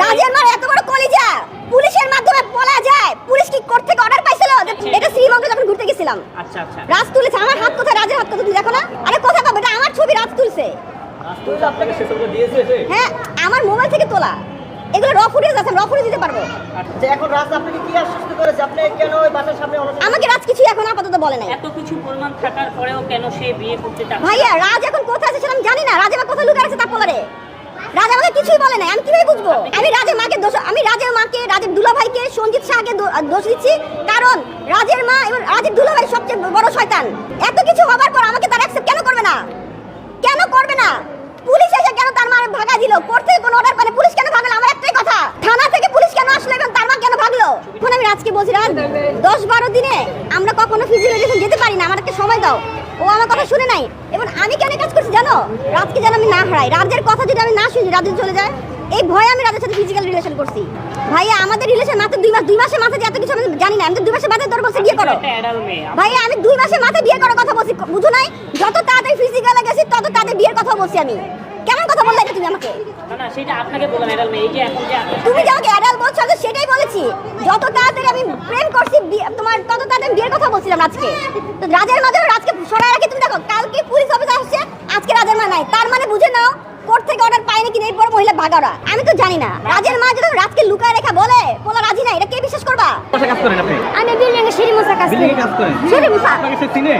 রাজের মার এত বড় কলিজা। পুলিশের মাধ্যমে বলা যায় পুলিশ কি করতে অর্ডার পাইছিল? এটা শ্রীমঙ্গে যখন ঘুরতে গেছিলাম। আচ্ছা আচ্ছা। রাজ তুলেছে। আমার হাত কোথায়? রাজের হাত কোথায়? তুই দেখো না। আরে কোথায় পাবো? এটা আমার ছবি রাজ তুলছে। আপনাকে সে দিয়েছে হ্যাঁ আমার এগুলো র ফুটেজ আছে র ফুটেজ দিতে পারব। যে এখন রাজ আপনাকে কি আশ্বস্ত করেছে? আপনি কেন ওই বাসার সামনে অনশন আমাকে রাজ কিছু এখন আপাতত বলে নাই। এত কিছু প্রমাণ থাকার পরেও কেন সে বিয়ে করতে চাচ্ছে? ভাইয়া রাজ এখন কোথায় আছে সেটা আমি জানি না। রাজ আমার কোথায় লুকিয়ে তার পোলারে। রাজ আমাকে কিছুই বলে নাই। আমি কীভাবে বুঝব? আমি রাজের মাকে দোষ আমি রাজের মাকে রাজের দুলা ভাইকে সঞ্জিত শাহকে দোষ দিচ্ছি। কারণ রাজের মা এবং রাজের দুলা ভাই সবচেয়ে বড় শয়তান। এত কিছু হবার পর আমাকে তারা অ্যাকসেপ্ট কেন করবে না কেন করবে না পুলিশ এসে কেন তার মার ভাগা দিল কোর্ট থেকে কোনো অর্ডার পারে পুলিশ কেন ভাগলো আমার একটাই কথা থানা থেকে পুলিশ কেন আসলো এবং তার মা কেন ভাগলো আমি রাজকে বলছি দশ বারো দিনে আমরা কখনো ফিজিওলজিস্ট যেতে পারি না। আমাদেরকে সময় দাও। ও আমার কথা শুনে নাই। এবং আমি কেন কাজ করছি জানো? রাজকে যেন আমি না হারাই। রাজের কথা যদি আমি না শুনি রাজ চলে যায় এই ভয়ে আমি রাজের সাথে ফিজিক্যাল রিলেশন করছি। ভাইয়া আমাদের রিলেশন মাত্র দুই মাস দুই মাসের মাথায় এত কিছু আমি জানি না। আমি তো দুই মাসের মাথায় তোর বলছি বিয়ে করো। একটা অ্যাডাল্ট মেয়ে। ভাই আমি দুই মাসের মাথায় বিয়ে করার কথা বলছি। বুঝো নাই? যত তাড়াতাড়ি ফিজিক্যালে গেছি তত তাড়াতাড়ি বিয়ের কথা বলছি আমি কেমন কথা বললে এটা তুমি আমাকে? না না সেটা আপনাকে বললাম অ্যাডাল্ট মেয়ে। এই যে এখন যে তুমি যে আমাকে অ্যাডাল বলছো আমি তো সেটাই বলেছি। যত তাড়াতাড়ি আমি প্রেম করছি তোমার তত তাড়াতাড়ি বিয়ের কথা বলছিলাম আজকে। তো রাজের মাঝে রাজকে সরাই রাখি। তুমি দেখো কালকে পুলিশ অফিস আসছে আজকে রাজের মা নাই। তার মানে বুঝে নাও কোর্ট থেকে অর্ডার পাইনি কিনা এরপর মহিলা ভাগারা আমি তো জানি না। রাজের মা যদি রাজকে লুকায় রেখা বলে বলা রাজি না এটা কে বিশ্বাস করবা? কাজ করেন আপনি। আমি বিল্ডিং এ সিঁড়ি মোছা কাজ বিল্ডিং এ কাজ করেন। সিঁড়ি মোছা। আপনাকে সে চিনে?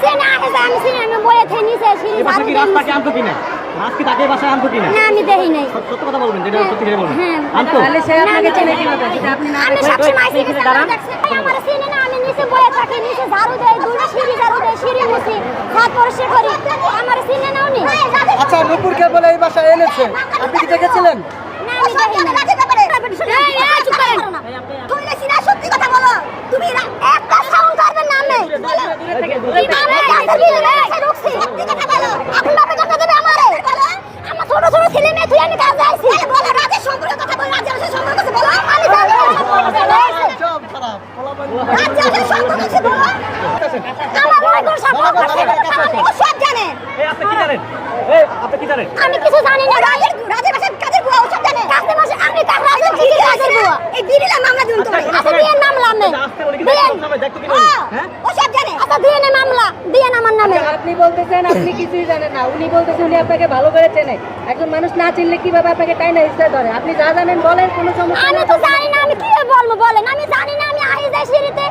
সে না আসে আমি আমি বলে সিঁড়ি কি ঝাড়ু দিয়ে রাস্তাকে আনতো কিনা? রাজ কি তাকে বাসায় আনতো কিনা? না আমি দেখি নাই। সত্য কথা বলবেন যেটা সত্যি করে বলবেন। হ্যাঁ। আনতো? তাহলে সে আপনাকে চেনে কীভাবে যেটা আপনি না আমি মাইসে গেছি আমার দেখছে আমার সিনে না আমি নিচে বলে থাকি নিচে ঝাড়ু দেই দুটো সিঁড়ি ঝাড়ু দেই সিঁড়ি মুছি হাত পরিষ্কার করি। আমার সিনে নাও নি? আচ্ছা নুপুরকে বলে এই বাসায় এনেছে। আপনি কি দেখেছিলেন? না আমি দেখি না আপনি কিছুই জানেন না উনি বলতেছেন উনি আপনাকে ভালো করে চেনে একজন মানুষ না চিনলে কীভাবে আপনাকে তাই না ইচ্ছা ধরে আপনি যা জানেন বলেন কোনো সমস্যা আমি তো জানি না, আমি কি বলব? বলেন, আমি জানি না, আমি আহি যাই সিঁড়িতে।